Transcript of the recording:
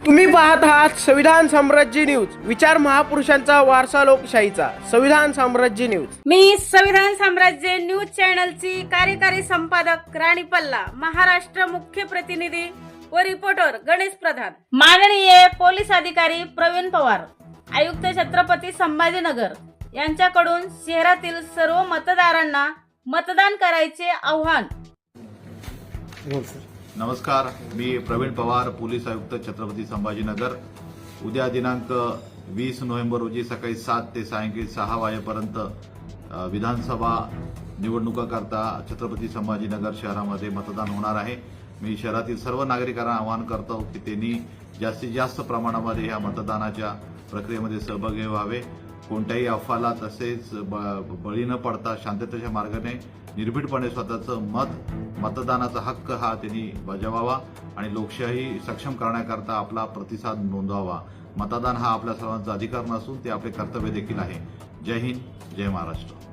तुम्ही पाहत आहात संविधान साम्राज्य न्यूज. विचार महापुरुषांचा वारसा लोकशाहीचा. संविधान साम्राज्य न्यूज. मी संविधान साम्राज्य न्यूज चॅनलची कार्यकारी संपादक राणी पल्ला महाराष्ट्र मुख्य प्रतिनिधी व रिपोर्टर गणेश प्रधान. माननीय पोलीस अधिकारी प्रवीण पवार आयुक्त छत्रपती संभाजीनगर यांच्याकडून शहरातील सर्व मतदारांना मतदान करायचे आव्हान. नमस्कार मी प्रवीण पवार पोलीस आयुक्त छत्रपती संभाजीनगर. उद्या दिनांक वीस नोव्हेंबर रोजी सकाळी सात ते सायंकाळी सहा वाजेपर्यंत विधानसभा निवडणुकाकरता छत्रपती संभाजीनगर शहरामध्ये मतदान होणार आहे. मी शहरातील सर्व नागरिकांना आवाहन करतो की त्यांनी जास्तीत जास्त प्रमाणामध्ये या मतदानाच्या प्रक्रियेमध्ये सहभागी व्हावे. कोणत्याही अफवाला तसेच ब- बळी न पडता शांततेच्या मार्गाने निर्भीडपणे स्वतःचं मत मतदानाचा हक्क हा त्यांनी बजावावा आणि लोकशाही सक्षम करण्याकरता आपला प्रतिसाद नोंदवावा. मतदान हा आपल्या सर्वांचा अधिकार नसून ते आपले कर्तव्य देखील आहे. जय हिंद जय महाराष्ट्र.